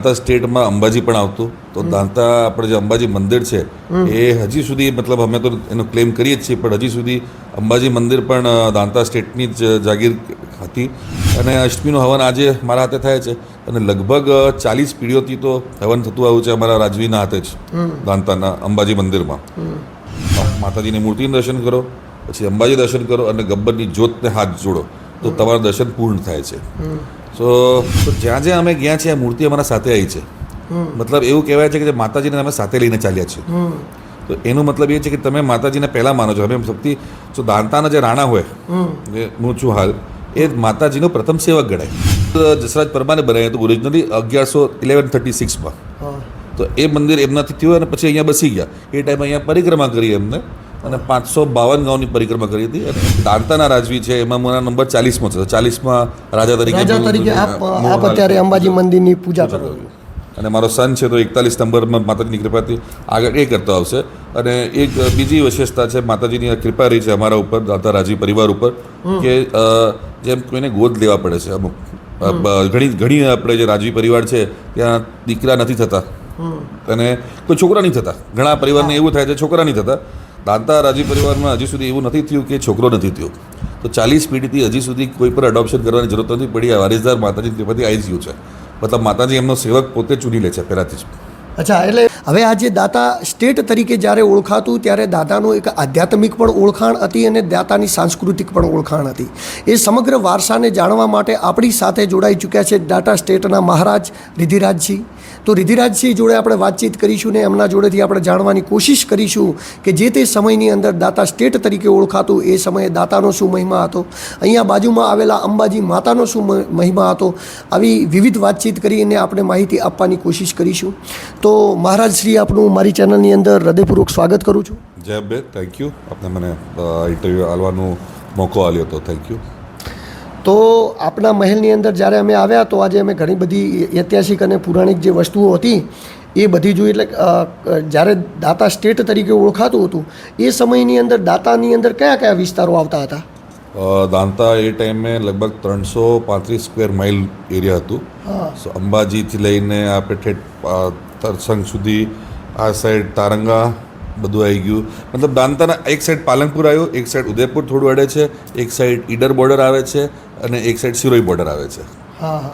દાંતા સ્ટેટમાં અંબાજી પણ આવતું. તો દાંતા આપણે જે અંબાજી મંદિર છે એ હજી સુધી મતલબ અમે તો એનો ક્લેમ કરીએ જ છીએ પણ હજી સુધી અંબાજી મંદિર પણ દાંતા સ્ટેટની જ જાગીર હતી. અને અષ્ટમીનું હવન આજે મારા હાથે થાય છે. અને લગભગ ચાલીસ પીઢીઓથી તો હવન થતું આવ્યું છે અમારા રાજવીના હાથે જ દાંતાના અંબાજી મંદિરમાં. માતાજીની મૂર્તિનું દર્શન કરો પછી અંબાજી દર્શન કરો અને ગબ્બરની જ્યોતને હાથ જોડો. તો તમારું દર્શન પૂર્ણ થાય છે. તો જ્યાં જ્યાં અમે ગયા છીએ આ મૂર્તિ અમારા સાથે આવી છે. મતલબ એવું કહેવાય છે કે માતાજીને અમે સાથે લઈને ચાલ્યા છીએ. તો એનો મતલબ એ છે કે તમે માતાજીને પહેલાં માનો છો. અમે સૌથી જો દાંતાના જે રાણા હોય જે હું છું હાલ એ માતાજીનો પ્રથમ સેવક ગણાય. જસરાજ પરમાને બનાવ્યું હતું ઓરિજિનલી અગિયારસો ઇલેવન થર્ટી સિક્સમાં તો એ મંદિર એમનાથી થયું અને પછી અહીંયા બસી ગયા. એ ટાઈમે અહીંયા પરિક્રમા કરી એમને. અને પાંચસો બાવન ગાઉની પરિક્રમા કરી હતી અને દાંતાના રાજવી છે એમાં મારા નંબર ચાલીસમાં છે. ચાલીસમાં રાજા તરીકે રાજા તરીકે આપ આપ અત્યારે અંબાજી મંદિરની પૂજા કરો અને મારો સન છે તો એકતાલીસ નંબરમાં માતાજીની કૃપાથી આગળ એ કરતો આવશે. અને એક બીજી વિશેષતા છે માતાજીની કૃપા રહી છે અમારા ઉપર દાંતા રાજી પરિવાર ઉપર કે જેમ કોઈને ગોદ લેવા પડે છે અમુક. ઘણી ઘણી આપણે જે રાજવી પરિવાર છે ત્યાં દીકરા નથી થતા. અને કોઈ છોકરા નહીં થતા. ઘણા પરિવારને એવું થાય છે છોકરા નહીં થતા. દાંતા રાજી પરિવારમાં હજી સુધી એવું નથી થયું કે છોકરો નથી થયો. તો ચાલીસ પેઢીથી હજી સુધી કોઈ પણ અડોપ્શન કરવાની જરૂરત નથી પડી. આ માતાજી કૃપાથી આવી ગયું છે. મતલબ માતાજી એમનો સેવક પોતે ચૂની લે છે પહેલાંથી જ. અચ્છા, એટલે હવે આજે દાતા સ્ટેટ તરીકે જ્યારે ઓળખાતું, ત્યારે દાદાનું એક આધ્યાત્મિક પણ ઓળખાણ હતી અને દાતાની સાંસ્કૃતિક પણ ઓળખાણ હતી. એ સમગ્ર વારસાને જાણવા માટે આપણી સાથે જોડાઈ ચૂક્યા છે દાતા સ્ટેટના મહારાજ રિધિરાજજી. તો રિધિરાજસિંહ જોડે આપણે વાતચીત કરીશું ને એમના જોડેથી આપણે જાણવાની કોશિશ કરીશું કે જે તે સમયની અંદર દાતા સ્ટેટ તરીકે ઓળખાતું, એ સમયે દાતાનો શું મહિમા હતો? અહીંયા બાજુમાં આવેલા અંબાજી માતાનો શું મહિમા હતો? આવી વિવિધ વાતચીત કરીને આપણે માહિતી આપવાની કોશિશ કરીશું. તો મહારાજ શ્રી આપનું મારી ચેનલની અંદર હૃદયપૂર્વક સ્વાગત કરું છું. જય બે થેન્ક યુ આપને મને ઇન્ટરવ્યૂ આલવાનો મોકો આપ્યો હતો થેન્ક યુ તો આપણા મહેલની અંદર જ્યારે અમે આવ્યા તો આજે અમે ઘણી બધી ઐતિહાસિક અને પૌરાણિક જે વસ્તુઓ હતી એ બધી જોઈ એટલે જ્યારે દાતા સ્ટેટ તરીકે ઓળખાતું હતું એ સમયની અંદર દાતાની અંદર કયા કયા વિસ્તારો આવતા હતા? દાંતા એ ટાઈમે લગભગ ત્રણસો પાંત્રીસ સ્ક્વેર માઇલ એરિયા હતું. સો અંબાજીથી લઈને આપણે ઠેઠ તરસંગ સુધી આ સાઈડ તારંગા બધું આવી ગયું. મતલબ દાંતાના એક સાઈડ પાલનપુર આવ્યું એક સાઈડ ઉદયપુર થોડું અડે છે એક સાઈડ ઈડર બોર્ડર આવે છે અને એક સાઈડ સિરોઈ બોર્ડર આવે છે.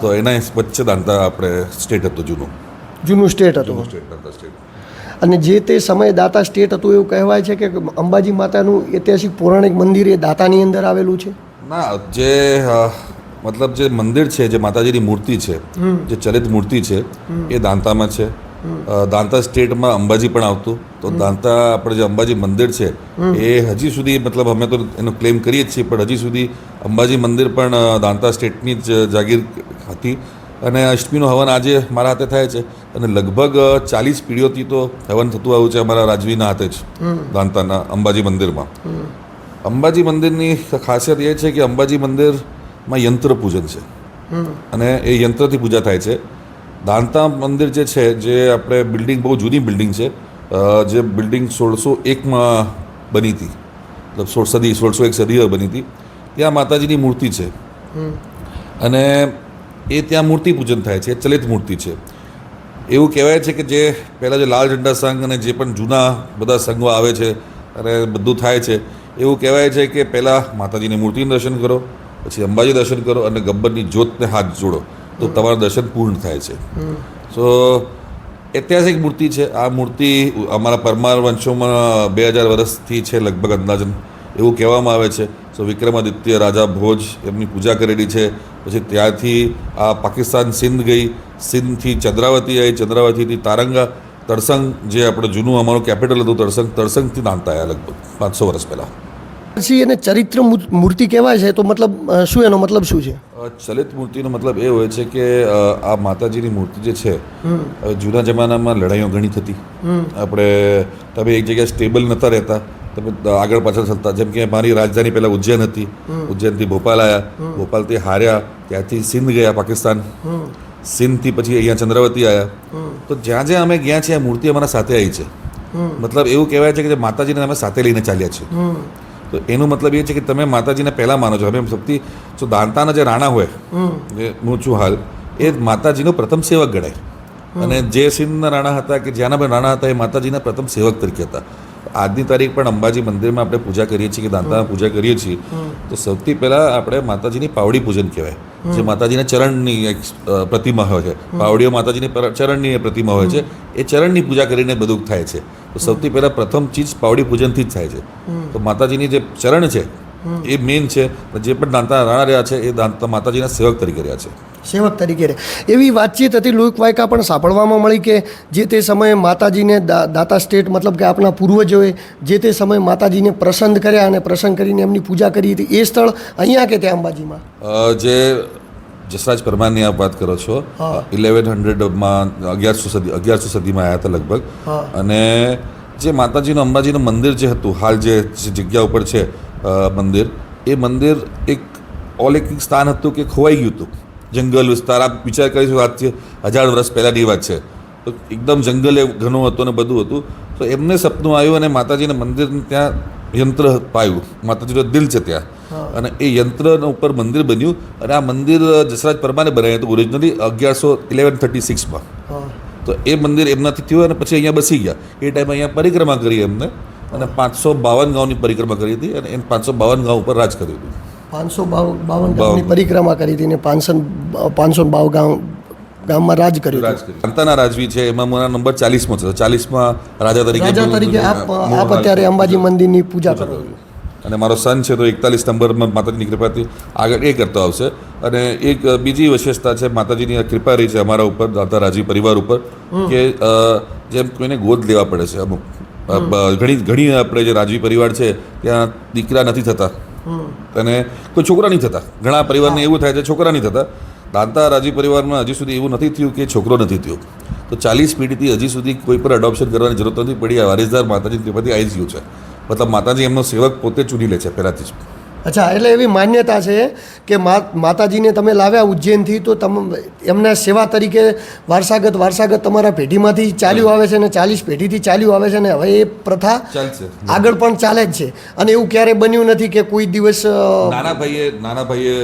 તો એના વચ્ચે દાંતા આપણે સ્ટેટ હતું જૂનું. જૂનું સ્ટેટ હતું. State state. અને જે તે સમયે દાતા સ્ટેટ હતું એવું કહેવાય છે કે અંબાજી માતાનું ઐતિહાસિક પૌરાણિક મંદિર એ દાતાની અંદર આવેલું છે? ના જે મતલબ જે મંદિર છે જે માતાજીની મૂર્તિ છે જે ચલિત મૂર્તિ છે એ દાંતામાં છે. દાંતા સ્ટેટમાં અંબાજી પણ આવતું. તો દાંતા આપણે જે અંબાજી મંદિર છે એ હજી સુધી મતલબ અમે તો એનો ક્લેમ કરીએ જ છીએ પણ હજી સુધી અંબાજી મંદિર પણ દાંતા સ્ટેટની જ જાગીર હતી. અને અષ્ટમીનું હવન આજે મારા હાથે થાય છે. અને લગભગ ચાલીસ પીઢીઓથી તો હવન થતું આવ્યું છે અમારા રાજવીના હાથે જ. દાંતાના અંબાજી મંદિરમાં. અંબાજી મંદિરની ખાસિયત એ છે કે અંબાજી મંદિરમાં યંત્ર પૂજન છે. અને એ યંત્રથી પૂજા થાય છે. દાંતા મંદિર જે છે જે આપણે બિલ્ડિંગ બહુ જૂની બિલ્ડિંગ છે જે બિલ્ડિંગ સોળસો એકમાં બની હતી. મતલબ સોળ સદી સોળસો એક સદીઓ બની હતી. ત્યાં માતાજીની મૂર્તિ છે. અને એ ત્યાં મૂર્તિ પૂજન થાય છે ચલિત મૂર્તિ છે. એવું કહેવાય છે કે જે પહેલાં જે લાલ ઝંડા સંઘ અને જે પણ જૂના બધા સંઘો આવે છે, અને બધું થાય છે, એવું કહેવાય છે કે પહેલાં માતાજીની મૂર્તિનું દર્શન કરો, પછી અંબાજી દર્શન કરો અને ગબ્બરની જ્યોતને હાથ જોડો, તો તમારું દર્શન પૂર્ણ થાય છે. સો ઐતિહાસિક મૂર્તિ છે, આ મૂર્તિ અમારા પરમાર વંશોમાં બે હજાર વર્ષથી છે, લગભગ અંદાજન, એવું કહેવામાં આવે છે. સો વિક્રમાદિત્ય રાજા ભોજ એમની પૂજા કરેલી છે. પછી ત્યાંથી આ પાકિસ્તાન સિંધ ગઈ. સિંધથી ચંદ્રાવતી આવી ચંદ્રાવતીથી તારંગા. તરસંગ જે આપણે જૂનું અમારું કેપિટલ હતું તરસંગ તરસંગથી દાંતા આવ્યા લગભગ પાંચસો વર્ષ પહેલાં. પછી એને ચરિત્ર મૂર્તિ કહેવાય છે તો મતલબ શું એનો મતલબ શું છે? ચલિત મૂર્તિનો મતલબ એ હોય છે કે આ માતાજીની મૂર્તિ જે છે જૂના જમાનામાં લડાઈઓ ઘણી થતી. આપણે તમે એક જગ્યાએ સ્ટેબલ નહોતા રહેતા તમે આગળ પાછળ ચાલતા. જેમ કે મારી રાજધાની પહેલાં ઉજ્જૈન હતી. ઉજ્જૈનથી ભોપાલ આવ્યા ભોપાલથી હાર્યા. ત્યાંથી સિંધ ગયા પાકિસ્તાન. સિંધથી પછી અહીંયા ચંદ્રવતી આવ્યા તો જ્યાં જ્યાં અમે ગયા છીએ આ મૂર્તિ અમારા સાથે આવી છે. મતલબ એવું કહેવાય છે કે માતાજીને અમે સાથે લઈને ચાલ્યા છીએ. તો એનો મતલબ એ છે કે તમે માતાજીને પહેલાં માનો છો. અમે સૌથી જો દાંતાના જે રાણા હોય જે હું છું હાલ એ માતાજીનો પ્રથમ સેવક ગણાય. અને જે સિંધના રાણા હતા કે જ્યાંના પણ રાણા હતા એ માતાજીના પ્રથમ સેવક તરીકે હતા. આજની તારીખ પણ અંબાજી મંદિરમાં આપણે પૂજા કરીએ છીએ કે દાંતાના પૂજા કરીએ છીએ. તો સૌથી પહેલાં આપણે માતાજીની પાવડી પૂજન કહેવાય. જે માતાજીના ચરણની એક પ્રતિમા હોય છે. પાવડીઓ માતાજીની ચરણની પ્રતિમા હોય છે. એ ચરણની પૂજા કરીને બધું થાય છે. તો સૌથી પહેલાં પ્રથમ ચીજ પાવડી પૂજનથી જ થાય છે. તો માતાજીની જે ચરણ છે એ મેન છે. જે પણ દાંતા રાણા રહ્યા છે એ દાંતા માતાજીના સેવક તરીકે રહ્યા છે. સેવક તરીકે રહે. એવી વાતચીત હતી લોકવાયકા પણ સાંભળવામાં મળી કે જે તે સમયે માતાજીને દાતા સ્ટેટ મતલબ કે આપણા પૂર્વજોએ જે તે સમયે માતાજીને પ્રસન્ન કર્યા અને પ્રસન્ન કરીને એમની પૂજા કરી હતી એ સ્થળ અહીંયા કે ત્યાં અંબાજીમાં? જે જસરાજ પરમારની આપ વાત કરો છો ઇલેવન હંડ્રેડમાં અગિયારસો સદી અગિયારસો સદીમાં આવ્યા હતા લગભગ. અને જે માતાજીનું અંબાજીનું મંદિર જે હતું હાલ જે જગ્યા ઉપર છે મંદિર એ મંદિર એક ઓલેકિક સ્થાન હતું કે ખોવાઈ ગયું હતું. જંગલ વિસ્તાર આપ વિચાર કરીશું વાત છે હજાર વર્ષ પહેલાંની વાત છે. તો એકદમ જંગલ એ ઘણું હતું ને બધું હતું. તો એમને સપનું આવ્યું અને માતાજીના મંદિર ત્યાં યંત્ર પાયું. માતાજીનું દિલ છે ત્યાં. અને એ યંત્રના ઉપર મંદિર બન્યું. અને આ મંદિર જસરાજ પરમાને બનાવ્યું હતું ઓરિજિનલી અગિયારસો ઇલેવન થર્ટી સિક્સમાં તો એ મંદિર એમનાથી થયું અને પછી અહીંયા બસી ગયા. એ ટાઈમે અહીંયા પરિક્રમા કરી એમને અને પાંચસો બાવન ગાંવની પરિક્રમા કરી હતી અને એને પાંચસો બાવન ગાંવ ઉપર રાજ કર્યું હતું. પાંચસો બાવન ગામની પરિક્રમા કરી હતી ને પાંચસો પાંચસો બાવ ગામ ગામમાં રાજ કર્યું રાજ કર્યું. અંતાના રાજવી છે એમાં મારા નંબર ચાલીસમાં છે. ચાલીસમાં રાજા તરીકે રાજા તરીકે આપ આપ અત્યારે અંબાજી મંદિરની પૂજા કરો છો. અને મારો સન છે તો એકતાલીસ નંબરમાં માતાજીની કૃપાથી આગળ એ કરતો આવશે. અને એક બીજી વિશેષતા છે માતાજીની આ કૃપા રહી છે અમારા ઉપર દાદા રાજી પરિવાર ઉપર કે જેમ કોઈને ગોદ લેવા પડે છે અમુક. ઘણી ઘણી આપણે જે રાજવી પરિવાર છે ત્યાં દીકરા નથી થતા. અને કોઈ છોકરા નહીં થતા. ઘણા પરિવારને એવું થાય છે છોકરા નહીં થતા. દાંતા રાજી પરિવારમાં હજી સુધી એવું નથી થયું કે છોકરો નથી થયો. તો ચાલીસ પેઢીથી હજી સુધી કોઈ પણ અડોપ્શન કરવાની જરૂરત નથી પડી. આ વારિસદાર માતાજી કૃપાથી આવી ગયું છે. મતલબ માતાજી એમનો સેવક પોતે ચૂની લે છે પહેલાંથી જ. અચ્છા એટલે એવી માન્યતા છે કે માતાજીને તમે લાવ્યા ઉજ્જૈનથી તો તમ એમના સેવા તરીકે વારસાગત વારસાગત તમારા પેઢીમાંથી ચાલ્યું આવે છે અને ચાલીસ પેઢીથી ચાલ્યું આવે છે ને હવે એ પ્રથા આગળ પણ ચાલે જ છે. અને એવું ક્યારેય બન્યું નથી કે કોઈ દિવસ નાના ભાઈએ નાના ભાઈએ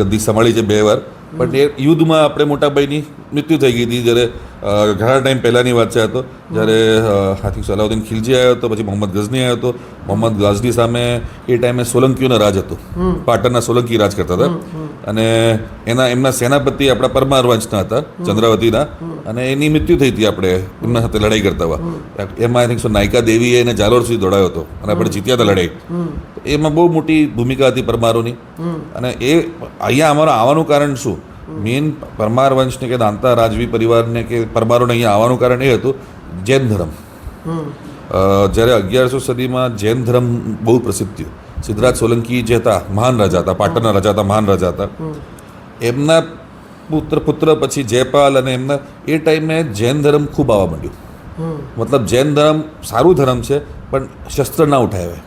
ગદ્દી સંભાળી છે બે વાર. પણ એ યુદ્ધમાં આપણે મોટાભાઈની મૃત્યુ થઈ ગઈ હતી જ્યારે ઘણા ટાઈમ પહેલાંની વાત છે આ તો. જ્યારે હાથી સલાઉદ્દીન ખિલજી આવ્યો હતો પછી મોહમ્મદ ગઝની આવ્યો હતો. મોહમ્મદ ગાઝની સામે એ ટાઈમે સોલંકીઓનો રાજ હતો. પાટણના સોલંકી રાજ કરતા હતા. અને એના એમના સેનાપતિ આપણા પરમાર વંશના હતા ચંદ્રાવતીના. અને એની મૃત્યુ થઈ હતી આપણે એમના સાથે લડાઈ કરતા હોવા એમાં આઈ થિંક નાયકા દેવીએ એને જાલોર સુધી દોડાયો હતો. અને આપણે જીત્યા હતા લડાઈ. એમાં બહુ મોટી ભૂમિકા હતી પરમારોની. અને એ અહીંયા અમારું આવવાનું કારણ શું? મેઇન પરમાર વંશને કે દાંતા રાજવી પરિવારને કે પરમારોને અહીંયા આવવાનું કારણ એ હતું જૈન ધર્મ. જ્યારે અગિયારસો સદીમાં જૈન ધર્મ બહુ પ્રસિદ્ધ થયું. સિદ્ધરાજ સોલંકી જે હતા, મહાન રાજા હતા, પાટણના રાજા હતા, મહાન રાજા હતા. એમના પુત્ર પુત્ર પછી જયપાલ અને એમના, એ ટાઈમે જૈન ધર્મ ખૂબ આવવા માંડ્યું. મતલબ જૈન ધર્મ સારું ધર્મ છે, પણ શસ્ત્ર ના ઉઠાવે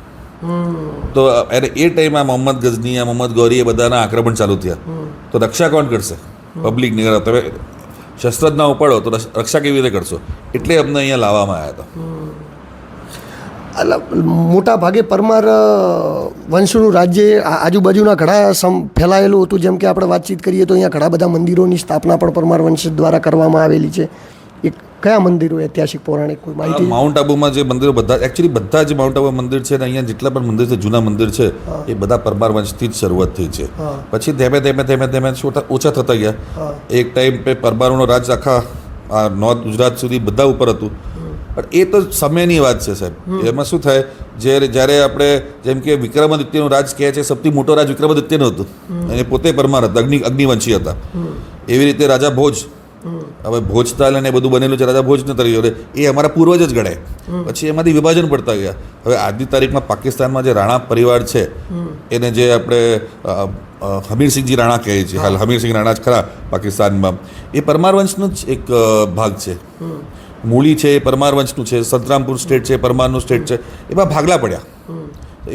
તો એને એ ટાઈમે મોહમ્મદ ગઝની, આ મોહમ્મદ ગૌરી એ બધાના આક્રમણ ચાલુ થયા. તો રક્ષા કોણ કરશે? પબ્લિક પબ્લિકની તમે શસ્ત્ર ના ઉપાડો, તો રક્ષા કેવી રીતે કરશો? એટલે અમને અહીંયા લાવવામાં આવ્યા હતા. મોટા ભાગે પરમાર વંશનું રાજ્ય આજુબાજુના ઘણા સમ ફેલાયેલું હતું. જેમ કે આપણે વાતચીત કરીએ તો અહીંયા ઘણા બધા મંદિરોની સ્થાપના પણ પરમાર વંશ દ્વારા કરવામાં આવેલી છે. એ કયા મંદિરો ઐતિહાસિક પૌરાણિક કોઈ માહિતી? માઉન્ટ આબુમાં જે મંદિરો બધા એકચ્યુઅલી બધા જ માઉન્ટ આબુ મંદિર છે ને અહીંયા જેટલા પણ મંદિર છે જૂના મંદિર છે એ બધા પરમાર વંશથી જ શરૂઆત થઈ છે. પછી ધીમે ધીમે ધીમે ધીમે ઓછા થતા ગયા. એક ટાઈમ પે પરમારોનો રાજ આખા આ નોર્થ ગુજરાત સુધી બધા ઉપર હતું. પણ એ તો સમયની વાત છે સાહેબ. એમાં શું થાય જ્યારે જ્યારે આપણે જેમ કે વિક્રમાદિત્યનું રાજ કહે છે સૌથી મોટો રાજ વિક્રમાદિત્યનું હતું. અને પોતે પરમાર હતા અગ્નિ અગ્નિવંશી હતા. એવી રીતે રાજા ભોજ. હવે ભોજતાલ અને એ બધું બનેલું છે રાજા ભોજ ન તરીકે એ અમારા પૂર્વજ જ ગણાય. પછી એમાંથી વિભાજન પડતા ગયા. હવે આજની તારીખમાં પાકિસ્તાનમાં જે રાણા પરિવાર છે એને જે આપણે હમીરસિંહજી રાણા કહે છે. હાલ હમીરસિંહ રાણા જ ખરા પાકિસ્તાનમાં. એ પરમાર વંશનો જ એક ભાગ છે. મૂળી છે એ પરમાર વંશનું છે સંતરામપુર સ્ટેટ છે પરમારનું સ્ટેટ છે એમાં ભાગલા પડ્યા.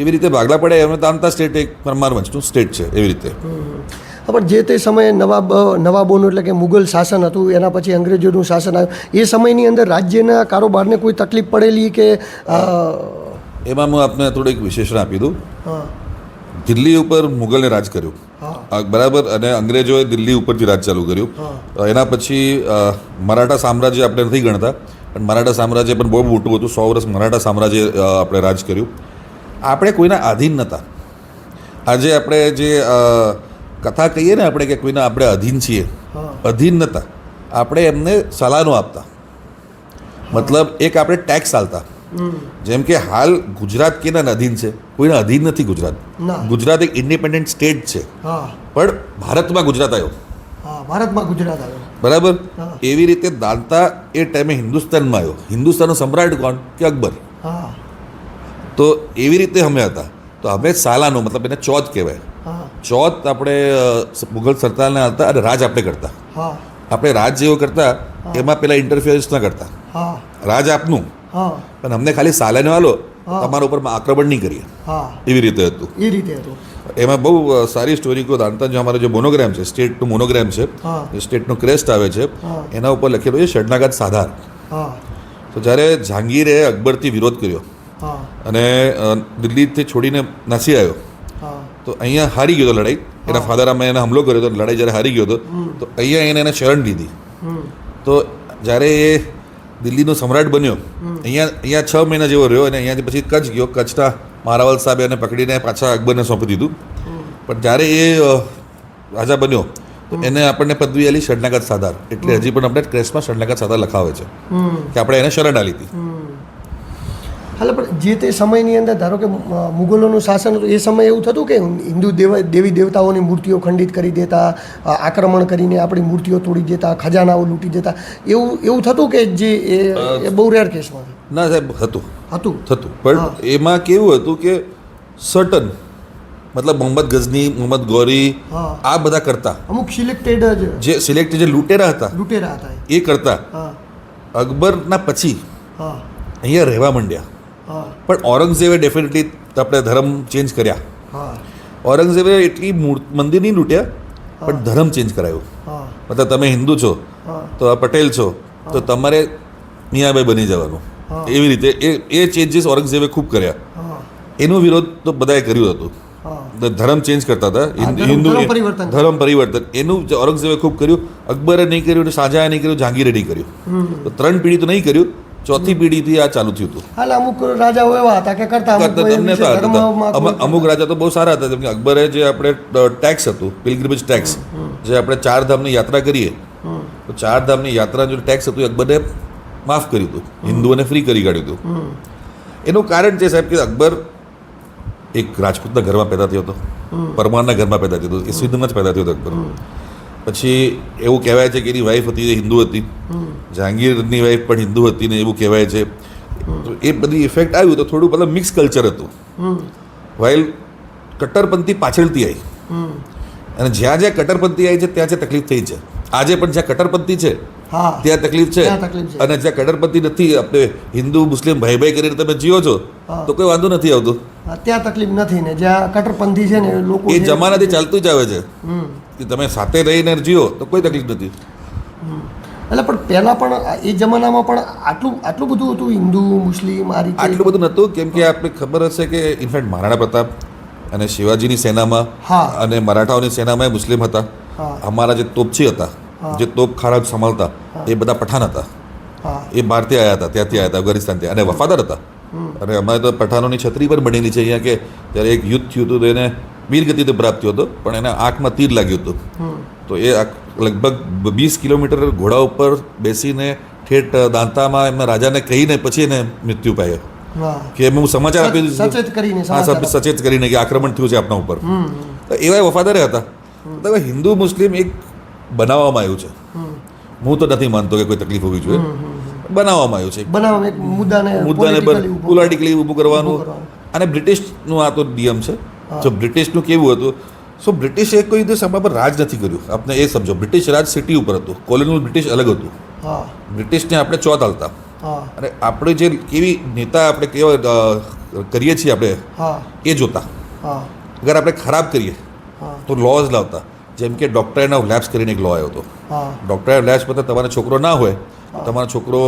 એવી રીતે ભાગલા પડ્યા એમને તાંતા સ્ટેટ એક પરમાર વંશનું સ્ટેટ છે એવી રીતે. પણ જે તે સમયે નવાબ નવાબોનું એટલે કે મુગલ શાસન હતું એના પછી અંગ્રેજોનું શાસન આવ્યું એ સમયની અંદર રાજ્યના કારોબારને કોઈ તકલીફ પડેલી કે એમાં હું આપને થોડીક વિશેષણ આપી દઉં. દિલ્હી ઉપર મુગલે રાજ કર્યું. બરાબર અને અંગ્રેજોએ દિલ્હી ઉપરથી રાજ ચાલુ કર્યું. એના પછી મરાઠા સામ્રાજ્ય આપણે નથી ગણતા પણ મરાઠા સામ્રાજ્ય પણ બહુ મોટું હતું. સો વર્ષ મરાઠા સામ્રાજ્ય આપણે રાજ કર્યું. આપણે કોઈના આધીન નહોતા આજે આપણે જે કથા કહીએ ને આપણે કે કોઈના આપણે અધીન છીએ. અધીન નહોતા આપણે એમને સલાહનો આપતા. મતલબ એક આપણે ટેક્સ હમ. જેમ કે હાલ ગુજરાત કેના અધીન છે? કોઈના અધીન નથી ગુજરાત. ગુજરાત એક ઇન્ડિપેન્ડન્ટ સ્ટેટ છે. પણ ભારતમાં ગુજરાત આવ્યો. ભારતમાં ગુજરાત આવ્યો. બરાબર? એવી રીતે દાંતા એ ટાઈમે હિન્દુસ્તાનમાં આવ્યો. હિન્દુસ્તાનનો સમ્રાટ કોણ? કે અકબર. તો એવી રીતે અમે હતા. તો અમે સાલાનો મતલબ એને ચોથ કહેવાય. ચોથ આપણે મુઘલ સરદારના હતા અને રાજ આપણે કરતા. આપણે રાજ જેવો કરતા એમાં પેલા ઇન્ટરફિયરન્સ ના કરતા. રાજ આપનું. પણ અમને ખાલી સાલાને વાલો તમારા ઉપર આક્રમણ નહીં કરીએ. એવી રીતે હતું. એ રીતે હતું. એમાં બહુ સારી સ્ટોરી કહો દાંતા જે અમારો જે મોનોગ્રામ છે સ્ટેટનું મોનોગ્રામ છે. સ્ટેટનો ક્રેસ્ટ આવે છે એના ઉપર લખેલું છે શરણાગત સાધાર. હા. તો જ્યારે જહાંગીરે અકબરથી વિરોધ કર્યો અને દિલ્હીથી છોડીને નાસી આવ્યો તો અહીંયા હારી ગયો હતો લડાઈ. એના ફાધર અમે એને હમલો કર્યો હતો લડાઈ જ્યારે હારી ગયો હતો તો અહીંયા એને એને શરણ લીધી તો જ્યારે એ દિલ્હીનો સમ્રાટ બન્યો. અહીંયા અહીંયા છ મહિના જેવો રહ્યો અને અહીંયાથી પછી કચ્છ ગયો. કચ્છના મારાવલ સાહેબે એને પકડીને પાછા અકબરને સોંપી દીધું. પણ જ્યારે એ રાજા બન્યો, તો એને આપણને પદવી આલી શરણાગત સાધાર એટલે હજી પણ આપણે ક્રેસમાં શરણાગત સાધાર લખાવે છે. કે આપણે એને શરણ આલી હતી. હાલે પણ જે તે સમયની અંદર ધારો કે મુગલોનું શાસન હતું એ સમયે એવું થતું કે હિન્દુ દેવ દેવી દેવતાઓની મૂર્તિઓ ખંડિત કરી દેતા આક્રમણ કરીને આપણી મૂર્તિઓ તોડી દેતા ખજાનાઓ લૂંટી દેતા એવું એવું થતું કે જે એ બહુ રેર કેસમાં ના સાહેબ હતું. હતું? થતું. પણ એમાં કેવું હતું કે સર્ટન મતલબ મોહમ્મદ ગઝની મોહમ્મદ ગોરી. આ બધા કરતા. અમુક સિલેક્ટેડ જ જે સિલેક્ટ જે લૂંટેરા હતા લૂંટેરા હતા એ. કરતા. અકબરના પછી હા. અહીંયા રહેવા માંડ્યા. પણ ઔરંગઝેબે ડેફિનેટલી આપણે ધર્મ ચેન્જ કર્યા. ઔરંગઝેબે એટલી મંદિર નહીં લૂંટ્યા પણ ધર્મ ચેન્જ કરાયો. મતલબ તમે હિન્દુ છો તો આ પટેલ છો તો તમારે મિયાભાઈ બની જવાનું. એવી રીતે એ એ ચેન્જીસ ઔરંગઝેબે ખૂબ કર્યા. એનો વિરોધ તો બધાએ કર્યું હતું. ધર્મ ચેન્જ કરતા હતા હિન્દુ ધર્મ- પરિવર્તન. એનું ઔરંગઝેબે ખૂબ કર્યું અકબરે નહીં કર્યું શાહજહાએ નહીં કર્યું જહાંગીરે નહીં કર્યું. તો ત્રણ પેઢી તો નહીં કર્યું ચોથી પેઢીથી આ ચાલુ થયું હતું. હાલ અમુક રાજાઓ એવા હતા કે કરતા અમુક રાજા તો બહુ સારા હતા જેમ કે અકબરે જે આપણે ટેક્સ હતું પિલગ્રિમેજ ટેક્સ જે આપણે ચાર ધામની યાત્રા કરીએ તો ચાર ધામની યાત્રા જો ટેક્સ હતું અકબરે માફ કર્યું હતું હિન્દુઓને ફ્રી કરી કાઢ્યું હતું. એનું કારણ છે સાહેબ કે અકબર એક રાજપૂતના ઘરમાં પેદા થયો હતો પરમારના ઘરમાં પેદા થયો હતો એ સિંધમાં જ પેદા થયો હતો અકબર. પછી એવું કહેવાય છે કે એની વાઈફ હતી એ હિન્દુ હતી. જહાંગીરની વાઈફ પણ હિન્દુ હતી ને એવું કહેવાય છે. તો એ બધી ઇફેક્ટ આવ્યું તો થોડું મતલબ મિક્સ કલ્ચર હતું. વાઇલ કટ્ટરપંથી પાછળથી આવી હમ. અને જ્યાં જ્યાં કટ્ટરપંથી આવી છે ત્યાં જ્યાં તકલીફ થઈ છે. આજે પણ જ્યાં કટ્ટરપંથી છે ત્યાં તકલીફ છે. અને જ્યાં કટ્ટરપંથી નથી આપણે હિન્દુ મુસ્લિમ ભાઈ ભાઈ કરીને તમે જીવો છો તો કોઈ વાંધો નથી આવતો. ત્યાં તકલીફ નથી ને. જ્યાં કટ્ટરપંથી છે ને લોકો એ જમાનાથી ચાલતું જ આવે છે. કે તમે સાથે રહીને જીઓ તો કોઈ તકલીફ નથી. એટલે પણ પહેલાં પણ એ જમાનામાં પણ આટલું આટલું બધું હતું હિન્દુ મુસ્લિમ આ રીતે? આટલું બધું નહોતું કેમ કે આપણે ખબર હશે કે ઇનફેક્ટ મહારાણા પ્રતાપ અને શિવાજીની સેનામાં અને મરાઠાઓની સેનામાં એ મુસ્લિમ હતા. અમારા જે તોપચી હતા જે તોપ ખારાજ સંભાળતા એ બધા પઠાણ હતા. એ બહારથી આવ્યા હતા ત્યાંથી આવ્યા હતા અફઘાનિસ્તાનથી. અને વફાદાર હતા. અને અમારે તો પઠાણોની છત્રી પણ બનેલી છે અહીંયા કે ત્યારે એક યુદ્ધ થયું હતું તો એને વીરગતિથી પ્રાપ્ત થયો હતો પણ એને આંખમાં તીર લાગ્યું હતું. તો એ લગભગ વીસ કિલોમીટર ઘોડા ઉપર બેસીને ઠેઠ દાંતામાં એમના રાજાને કહીને પછી એને મૃત્યુ પાયો. કે હું સમાચાર આપી સચેત કરીને હા સચેત કરીને કે આક્રમણ થયું છે આપના ઉપર. તો એવા વફાદાર હતા. તો હિન્દુ મુસ્લિમ એક બનાવવામાં આવ્યું છે. હું તો નથી માનતો કે કોઈ તકલીફ હોવી જોઈએ. બનાવવામાં આવ્યું છે બનાવવામાં મુદ્દાને મુદ્દાને પોલિટિકલી કરવાનું ઊભું કરવાનું. અને બ્રિટિશનું આ તો નિયમ છે. જો બ્રિટિશનું કેવું હતું? સો બ્રિટિશે કોઈ દિવસ આપણા પર રાજ નથી કર્યું. આપણે એ સમજો. બ્રિટિશ રાજ સિટી ઉપર હતું. કોલોનીનું બ્રિટિશ અલગ હતું. બ્રિટિશને આપણે ચોથ હાલતા અને આપણે જે કેવી નેતા આપણે કેવા કરીએ છીએ આપણે એ જોતા. અગર આપણે ખરાબ કરીએ તો લોઝ લાવતા. જેમ કે ડોક્ટર ઓફ લેબ્સ કરીને એક લો આવ્યો હતો. ડૉક્ટર ઓફ લેબ્સ બધા તમારો છોકરો ના હોય તમારો છોકરો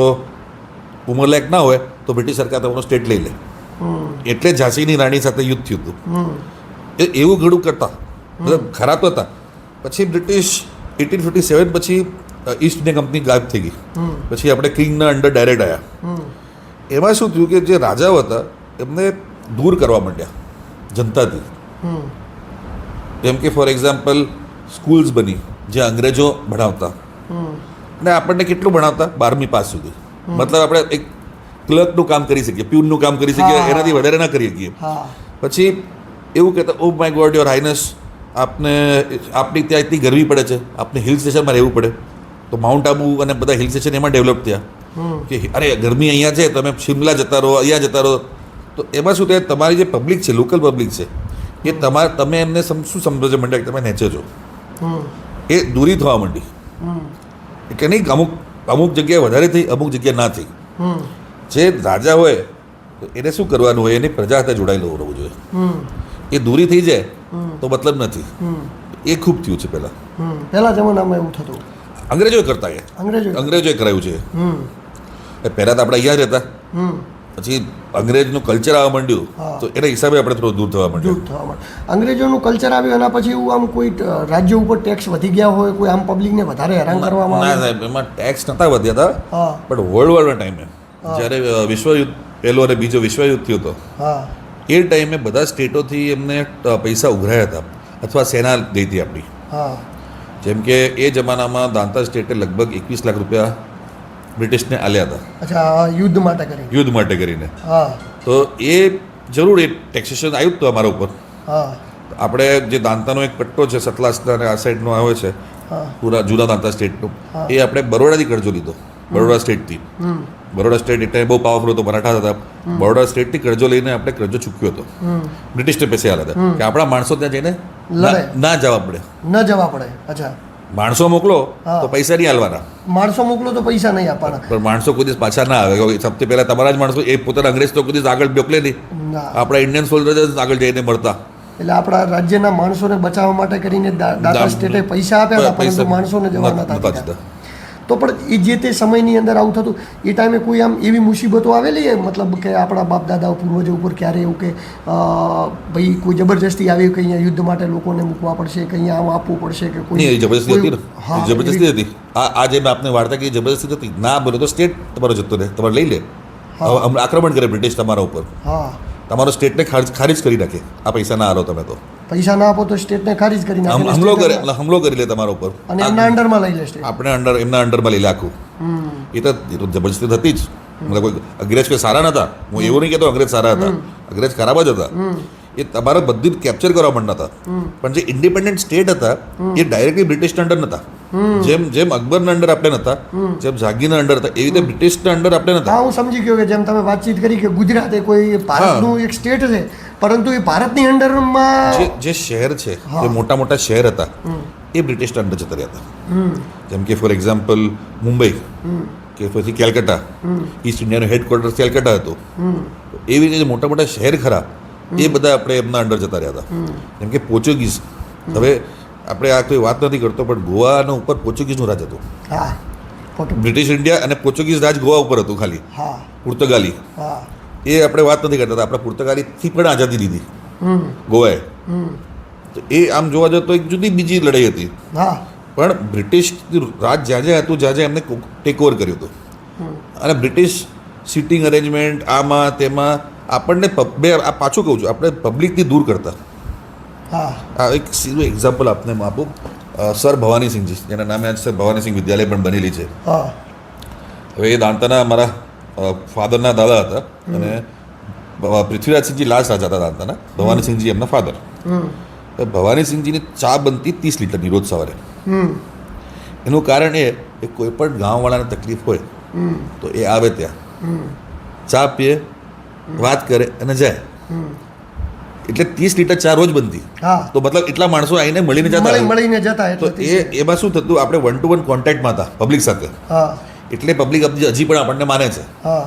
ઉંમરલાયક ના હોય તો બ્રિટિશ સરકાર તમારો સ્ટેટ લઈ લે. એટલે ઝાંસીની રાણી સાથે યુદ્ધ થયું હતું. એ એવું ઘણું કરતા, મતલબ ખરાબ હતા. પછી બ્રિટિશ એટીન ફિફ્ટી સેવન પછી ઈસ્ટ ઇન્ડિયા કંપની ગાયબ થઈ ગઈ. પછી આપણે કિંગના અંડર ડાયરેક્ટ આવ્યા એમાં શું થયું કે જે રાજાઓ હતા, એમને દૂર કરવા માંડ્યા, જનતાથી. જેમ કે ફોર એક્ઝામ્પલ સ્કૂલ્સ બની, જે અંગ્રેજો ભણાવતા. અને આપણને કેટલું ભણાવતા? બારમી પાસ સુધી. મતલબ આપણે એક ક્લર્કનું કામ કરી શકીએ પ્યુનનું કામ કરી શકીએ એનાથી વધારે ના કરી શકીએ. પછી એવું કહેતા oh my God your highness આપને આપની ત્યાં એટલી ગરમી પડે છે આપને હિલ સ્ટેશનમાં રહેવું પડે. તો માઉન્ટ આબુ અને બધા હિલ સ્ટેશન એમાં ડેવલપ થયા. કે અરે ગરમી અહીંયા છે તમે શિમલા જતા રહો અહીંયા જતા રહો. તો એમાં શું થાય? તમારી જે પબ્લિક છે લોકલ પબ્લિક છે એ તમારે તમે એમને સમ- શું સમજો મંડ્યા કે તમે નેચે છો? એ દૂરી થવા માંડી. કે નહીં અમુક અમુક જગ્યાએ વધારે થઈ અમુક જગ્યાએ ના થઈ. જે રાજા હોય તો એને શું કરવાનું હોય? એની પ્રજા સાથે જોડાયેલું રહેવું જોઈએ. એ દૂરી થઈ જાય તો મતલબ નથી. એ ખૂબ થયું છે પહેલાં. પહેલા જમાનામાં એવું થતું. અંગ્રેજોએ કરતા એ. અંગ્રેજો અંગ્રેજોએ કરાયું છે હમ. એ પહેલાં તો આપણે અહીંયા જ હતા. હમ. પછી અંગ્રેજનું કલ્ચર આવવા માંડ્યું. તો એના હિસાબે આપણે થોડું દૂર થવા માંડ્યું. દૂર થવા માટે અંગ્રેજોનું કલ્ચર આવ્યું એના પછી એવું આમ કોઈ રાજ્ય ઉપર ટેક્સ વધી ગયા હોય કોઈ આમ પબ્લિકને વધારે હેરાન કરવામાં ના સાહેબ એમાં ટેક્સ નહોતા વધ્યા હતા બટ વર્લ્ડ વોરના ટાઈમે જ્યારે વિશ્વયુદ્ધ પહેલો અને બીજો વિશ્વયુદ્ધ થયો હતો એ ટાઈમે બધા સ્ટેટોથી એમને પૈસા ઉઘરાયા હતા અથવા સેના ગઈ હતી આપણી. જેમ કે એ જમાનામાં દાંતા સ્ટેટે લગભગ એકવીસ લાખ રૂપિયા બ્રિટિશને આલ્યા હતા. અચ્છા યુદ્ધ માટે કરી. યુદ્ધ માટે કરીને. તો એ જરૂર એ ટેક્સેશન આવ્યું હતું અમારા ઉપર. આપણે જે દાંતાનો એક પટ્ટો છે સતલાસના અને આ સાઈડનો આવ્યો છે પૂરા જૂના દાંતા સ્ટેટનો. એ આપણે બરોડાથી કરજો લીધો બરોડા સ્ટેટથી. બરોડા સ્ટેટ એટલે બહુ પાવરફુલ હતો મરાઠા હતા. બરોડા સ્ટેટથી કરજો લઈને આપણે કરજો ચૂક્યો હતો. બ્રિટિશને પૈસે આલ્યા હતા. કે આપણા માણસો ત્યાં જઈને ના- જવા પડે. ન જવા પડે. અચ્છા. માણસો મોકલો તો પૈસા નહીં આલવાના માણસો મોકલો તો પૈસા નહીં આપવાના. પણ માણસો કોઈ દિવસ પાછા ના આવે. સૌથી પહેલા તમારા જ માણસો એ પોતાના અંગ્રેજ તો કોઈ દિવસ આગળ મોકલે નહીં. આપણા ઇન્ડિયન સોલ્જર આગળ જઈને મળતા એટલે આપણા રાજ્યના માણસોને બચાવવા માટે કરીને દાદા સ્ટેટે પૈસા આપ્યા હતા પરંતુ માણસોને જવા નતા નતા દીધા દીધા. તો પણ એ જે તે સમયની અંદર આવું થતું એ ટાઈમે કોઈ આમ એવી મુસીબતો આવેલી મતલબ કે આપણા બાપ દાદા પૂર્વજો ઉપર ક્યારે એવું કે ભાઈ કોઈ જબરજસ્તી આવી કે અહીંયા યુદ્ધ માટે લોકોને મૂકવા પડશે કે અહીંયા આમ આપવું પડશે કે કોઈ જબરજસ્તી હતી ને. જબરદસ્તી હતી. આ જે મેં આપને વાર્તા કે જબરજસ્તી હતી. ના બોલો તો સ્ટેટ તમારો જતો રહે તમારે લઈ લે. આક્રમણ કરે બ્રિટિશ તમારા ઉપર. હા. તમારો સ્ટેટને ખારિજ કરી નાખે. આ પૈસા ના આલો તમે તો. પૈસા ના આપો તો સ્ટેટને ખારીજ કરી નાખે હમલો કરે એટલે હમલો કરી લે તમારા ઉપર. અને એમના અંડરમાં લઈ લે સ્ટેટ આપણે અંડર એમના અંડરમાં લઈ લાખું એ તો એ જબરજસ્તી હતી જ. મતલબ કોઈ અંગ્રેજ કોઈ સારા નતા. હું એવું નહીં કહેતો અંગ્રેજ સારા હતા. અંગ્રેજ ખરાબ જ હતા. એ તમારે બધી કેપ્ચર કરવા માંડતા હતા. પણ જે ઇન્ડિપેન્ડન્ટ સ્ટેટ હતા એ ડાયરેક્ટલી બ્રિટિશ અંડર નતા. જેમ જેમ અકબરના અંડર આપણે નતા જેમ જાગીરના અંડર હતા એવી રીતે બ્રિટિશના અંડર આપણે નતા. હું સમજી ગયો કે જેમ તમે વાતચીત કરી કે ગુજરાત એ કોઈ ભારતનું એક સ્ટેટ છે પરંતુ એ ભારતની અંડરમાં જે શહેર છે જે મોટા મોટા શહેર હતા એ બ્રિટિશના અંડર જતા રહ્યા હતા. જેમ કે ફોર એક્ઝામ્પલ મુંબઈ. કે પછી કેલકટા. ઈસ્ટ ઇન્ડિયાનું હેડક્વાર્ટર કેલકટા હતું. એવી રીતે મોટા મોટા શહેર ખરા એ બધા આપણે એમના અંડર જતા રહ્યા હતા. જેમ કે પોર્ચુગીઝ હવે આપણે આ કોઈ વાત નથી કરતો પણ ગોવાના ઉપર પોર્ચુગીઝનું રાજ હતું. હા. બ્રિટિશ ઇન્ડિયા અને પોર્ચુગીઝ રાજ ગોવા ઉપર હતું ખાલી. પોર્તુગાલી. એ આપણે વાત નથી કરતા આપણે પુર્તગાલીથી પણ આઝાદી લીધી. ગોવાએ. તો એ આમ જોવા જાવ તો એક જુદી બીજી લડાઈ હતી. હા. પણ બ્રિટિશ રાજ જ્યાં જ્યાં હતું જ્યાં જ્યાં એમને ટેક ઓવર કર્યું હતું. અને બ્રિટિશ સિટિંગ અરેન્જમેન્ટ આમાં તેમાં આપણને બે આ પાછું કહું છું આપણે પબ્લિકથી દૂર કરતા. હા. આ એક સીધું એક્ઝામ્પલ આપને આપું. સર ભવાનીસિંહજી જેના નામે આજ સર ભવાનીસિંહ વિદ્યાલય પણ બનેલી છે. હા. હવે એ દાંતાના મારા ફાધરના દાદા હતા. અને પૃથ્વીરાજસિંહજી લાસ્ટ રાજા હતા દાદાના ભવાનીસિંહજી એમના ફાધર. તો ભવાનીસિંહજીની ચા બનતી ત્રીસ લીટરની રોજ સવારે. એનું કારણ એ કે કોઈ પણ ગામવાળાને તકલીફ હોય તો એ આવે ત્યાં. ચા પીએ વાત કરે અને જાય. એટલે ત્રીસ લીટર ચા રોજ બનતી. હા. તો મતલબ એટલા માણસો આવીને મળીને જતા મળી મળીને જતા તો એ એમાં શું થતું? આપણે વન ટુ વન કોન્ટેક્ટમાં હતા પબ્લિક સાથે. હા. એટલે પબ્લિક હજી પણ આપણને માને છે. હા.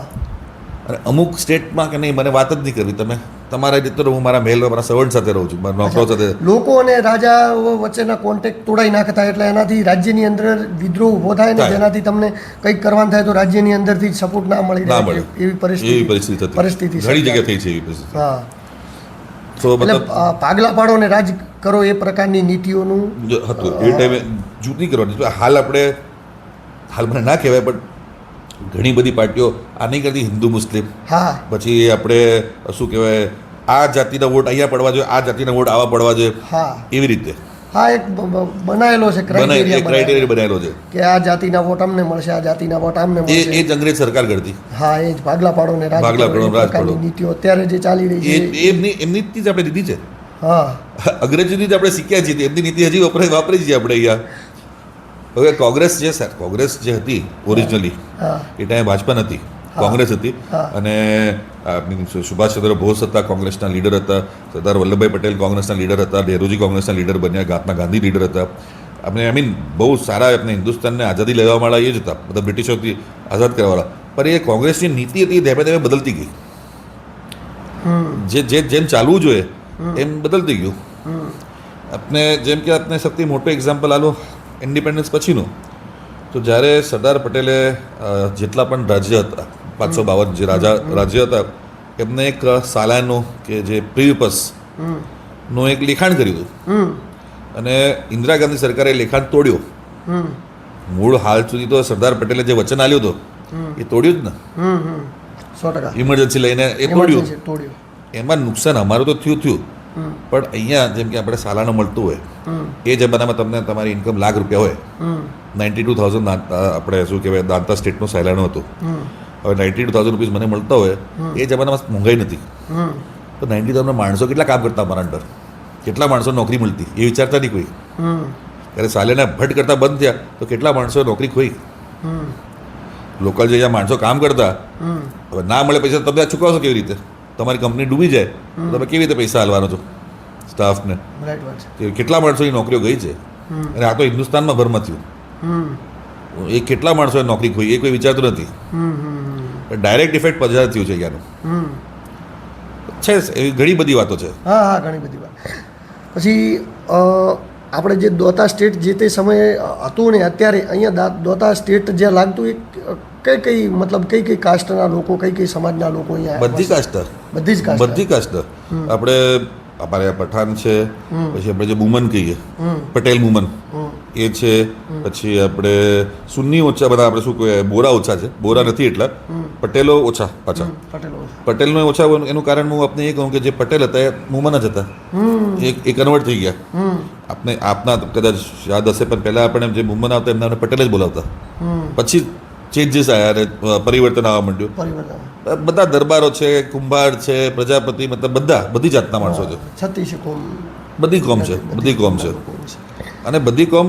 અને અમુક સ્ટેટમાં કે નહીં મને વાત જ નહીં કરવી. તમે તમારા રીતે હું મારા મહેલ મારા સર્વન્ટ સાથે રહું છું. મારા નોકરો સાથે લોકો અને રાજા વચ્ચેના કોન્ટેક્ટ તોડાઈ નાખતા એટલે એનાથી રાજ્યની અંદર વિદ્રોહ ઊભો થાય ને જેનાથી તમને કંઈક કરવાનું થાય તો રાજ્યની અંદરથી સપોર્ટ ના મળી ના મળે. એવી એવી પરિસ્થિતિ. પરિસ્થિતિ પરિસ્થિતિ ઘણી જગ્યાએ થઈ છે એવી પરિસ્થિતિ. હા. તો મતલબ પાગલા પાડો ને રાજ કરો એ પ્રકારની નીતિઓનું હતું. એ ટાઈમે જૂથ નહીં કરવાની. હાલ આપણે હાલ મને ના કહેવાય પણ ઘણી બધી પાર્ટીઓ આ નહીં કરતી હિન્દુ મુસ્લિમ. હા. પછી આપણે શું કહેવાય આ જાતિના વોટ અહીંયા પડવા જોઈએ આ જાતિના વોટ આવા પડવા જોઈએ. હા. એવી રીતે. હા એક બનાવેલો છે ક્રાઇટેરિયા બનાવેલો છે. કે આ જાતિના વોટ અમને મળશે આ જાતિના વોટ અમને મળશે. એ જ અંગ્રેજ સરકાર કરતી. હા એ જ ભાગલા પાડો ને ભાગલા પાડો, રાજ નીતિઓ અત્યારે જે ચાલી રહી છે. એમની એમની જ આપણે દીધી છે. હા. અંગ્રેજીની જ આપણે શીખ્યા છીએ એમની નીતિ હજી વપરાય વાપરી છીએ આપણે અહીંયા. હવે કોંગ્રેસ જે સર કોંગ્રેસ જે હતી ઓરિજિનલી એ ટાઈમે ભાજપા નથી કોંગ્રેસ હતી. અને સુભાષચંદ્ર બોઝ હતા કોંગ્રેસના લીડર હતા. સરદાર વલ્લભભાઈ પટેલ કોંગ્રેસના લીડર હતા. નેહરુજી કોંગ્રેસના લીડર બન્યા. ગાતના ગાંધી લીડર હતા. આપણે આઈ મીન બહુ સારા આપણે હિન્દુસ્તાનને આઝાદી લેવાવાળા એ જ હતા. બધા બ્રિટિશોથી આઝાદ કરવાવાળા પણ એ કોંગ્રેસની નીતિ હતી એ ધીમે ધીમે બદલતી ગઈ. જે જે જેમ ચાલવું જોઈએ એમ બદલતી ગયું. આપણે જેમ કે આપણે સૌથી મોટો એક્ઝામ્પલ આલો ઇન્ડિપેન્ડન્સ પછીનું તો જ્યારે સરદાર પટેલે જેટલા પણ રાજ્ય હતા પાંચસો બાવન જે રાજા રાજ્ય હતા એમને એક સાલાનો કે જે પ્રિવિપસનું એક લેખાણ કર્યું હતું. અને ઇન્દિરા ગાંધી સરકારે લેખાણ તોડ્યું. મૂળ હાલ સુધી તો સરદાર પટેલે જે વચન આપ્યું હતું એ તોડ્યું જ ને? ઇમરજન્સી લઈને એ તોડ્યું. એમાં નુકસાન અમારું તો થયું થયું. પણ અહીંયા જેમ કે આપણે સાલાનું મળતું હોય એ જમાનામાં તમને તમારી ઇન્કમ લાખ રૂપિયા હોય. નાઇન્ટી ટુ થાઉઝન્ડ આપણે શું કહેવાય દાંતા સ્ટેટનું સાલાનું હતું. હવે નાઇન્ટી ટુ થાઉઝન્ડ રૂપીઝ મને મળતા હોય એ જમાનામાં મોંઘાઈ નથી. તો નાઇન્ટી થાઉઝન્ડ માણસો કેટલા કામ કરતા અમારા અંડર કેટલા માણસો નોકરી મળતી? એ વિચારતા નહીં કોઈ. ત્યારે સાલેના ભટ્ટ કરતા બંધ થયા તો કેટલા માણસો નોકરી ખોઈ? લોકલ જે માણસો કામ કરતા. હવે ના મળે પૈસા તમે ચૂકવશો કેવી રીતે? તમારી કંપની ડૂબી જાય તો તમે કેવી રીતે પૈસા હાલવાનો છો? સ્ટાફને. કેટલા માણસોની નોકરીઓ ગઈ છે? અને આ તો હિન્દુસ્તાનમાં ભરમાં થયું. એ કેટલા માણસોએ નોકરી ખોઈ એ કોઈ વિચારતું નથી. ડાયરેક્ટ ઇફેક્ટ પજાર થયું છે અહીંયાનું છે એવી ઘણી બધી વાતો છે. હા હા ઘણી બધી વાત. પછી આપણે જે દોતા સ્ટેટ જે તે સમયે હતું ને અત્યારે અહીંયા દોતા સ્ટેટ જે લાગતું એ કઈ કઈ મતલબ કઈ કઈ કાસ્ટના લોકો કઈ કઈ સમાજના લોકો અહીંયા બધી કાસ્ટ બધી જ કાસ્ટ બધી કાસ્ટ આપણે અમારે પઠાણ છે પછી આપણે જે બુમન કહીએ પટેલ બુમન. એ છે. પછી આપણે સુન્ની ઓછા બધા આપણે શું કહેવાય બોરા ઓછા છે. બોરા નથી એટલા પટેલો ઓછા પાછા. પટેલો પટેલનો ઓછા એનું કારણ હું આપને એ કહું કે જે પટેલ હતા એ મુમન જ હતા. એ કન્વર્ટ થઈ ગયા. આપને આપના કદાચ યાદ હશે પણ પહેલાં આપણે જે મુમન આવતા એમને પટેલ જ બોલાવતા. પછી ચેન્જીસ આવ્યા અને પરિવર્તન આવવા માંડ્યું. બધા દરબારો છે કુંભાર છે પ્રજાપતિ મતલબ બધા બધી જાતના માણસો છે. કોમ. બધી કોમ છે. બધી કોમ છે. અને બધી કોમ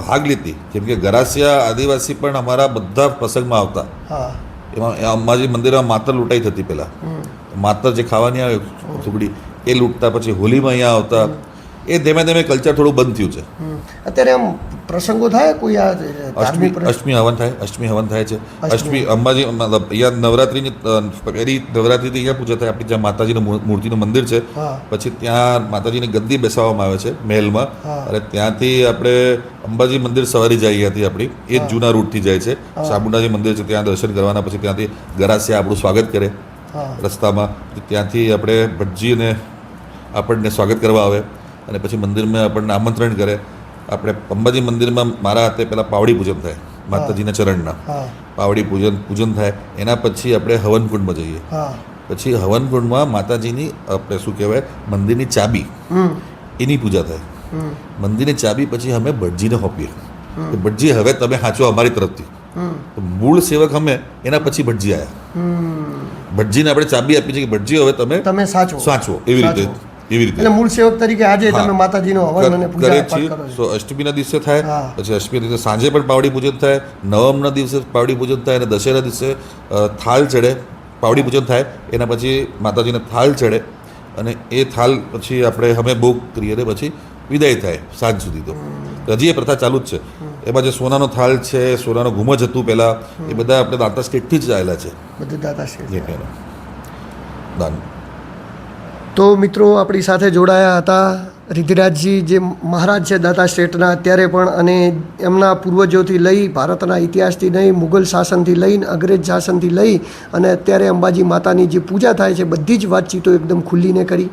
ભાગ લીધી. જેમ કે ગરાસિયા આદિવાસી પણ અમારા બધા પ્રસંગમાં આવતા. એમાં અંબાજી મંદિરમાં માતર લૂંટાઈ થતી પહેલાં. માતર જે ખાવાની આવે સુગડી એ લૂંટતા પછી હોલીમાં અહીંયા આવતા. એ ધીમે ધીમે કલ્ચર થોડું બંધ થયું છે. અત્યારે આમ પ્રસંગો થાય કોઈ આ અષ્ટમી અષ્ટમી હવન થાય અષ્ટમી હવન થાય છે. અષ્ટમી. અંબાજી મતલબ અહીંયા નવરાત્રિની પહેલી નવરાત્રિથી અહીંયા પૂજા થાય. આપણી જ્યાં માતાજીનું મૂર્તિનું મંદિર છે પછી ત્યાં માતાજીની ગદ્દી બેસાડવામાં આવે છે મહેલમાં. અને ત્યાંથી આપણે અંબાજી મંદિર સવારી જઈએ હતી આપણી. એ જ જૂના રૂટથી જાય છે. ચામુંડાજી મંદિર છે ત્યાં દર્શન કરવાના પછી ત્યાંથી ગરાસિયા આપણું સ્વાગત કરે રસ્તામાં. ત્યાંથી આપણે ભટજીને આપણને સ્વાગત કરવા આવે. અને પછી મંદિરમાં આપણને આમંત્રણ કરે. આપણે અંબાજી મંદિરમાં મારા હાથે પહેલાં પાવડી પૂજન થાય માતાજીના ચરણના. પાવડી પૂજન પૂજન થાય એના પછી આપણે હવનકુંડમાં જઈએ. પછી હવનકુંડમાં માતાજીની આપણે શું કહેવાય મંદિરની ચાબી. એની પૂજા થાય. મંદિરની ચાબી પછી અમે ભટજીને સોંપીએ કે ભટજી હવે તમે સાચો અમારી તરફથી. તો મૂળ સેવક અમે એના પછી ભટજી આવ્યા ભટજીને આપણે ચાબી આપી છે કે ભટજી હવે તમે તમે સાચો સાચવો એવી રીતે. સાચવો. એવી રીતે. એટલે મૂળ સેવક તરીકે આજે તમે માતાજીનો હવન અને પૂજા પાઠ કરો છો. તો અષ્ટમીના દિવસે થાય પછી અષ્ટમી દિવસે સાંજે પણ પાવડી પૂજન થાય નવમના દિવસે પાવડી પૂજન થાય અને દશેરા દિવસે થાલ થાળ ચડે પાવડી પૂજન થાય એના પછી માતાજીને થાળ ચડે અને એ થાળ પછી આપણે અમે ભોગ કરીએ ને પછી વિદાય થાય સાંજ સુધી તો. હજી એ પ્રથા ચાલુ જ છે. એમાં જે સોનાનો થાળ છે સોનાનો ઘુમજ હતું પહેલાં એ બધા આપણે દાંતા સ્ટેટથી જ આવેલા છે. બધું દાંતા સ્ટેટ દાન. તો મિત્રો આપણી સાથે જોડાયા હતા રિધિરાજજી જે મહારાજ છે દાતા સ્ટેટના અત્યારે પણ અને એમના પૂર્વજોથી લઈ ભારતના ઇતિહાસથી લઈ, મુઘલ શાસનથી લઈને અંગ્રેજ શાસનથી લઈ અને અત્યારે અંબાજી માતાની જે પૂજા થાય છે બધી જ વાતચીતો એકદમ ખુલ્લીને કરી.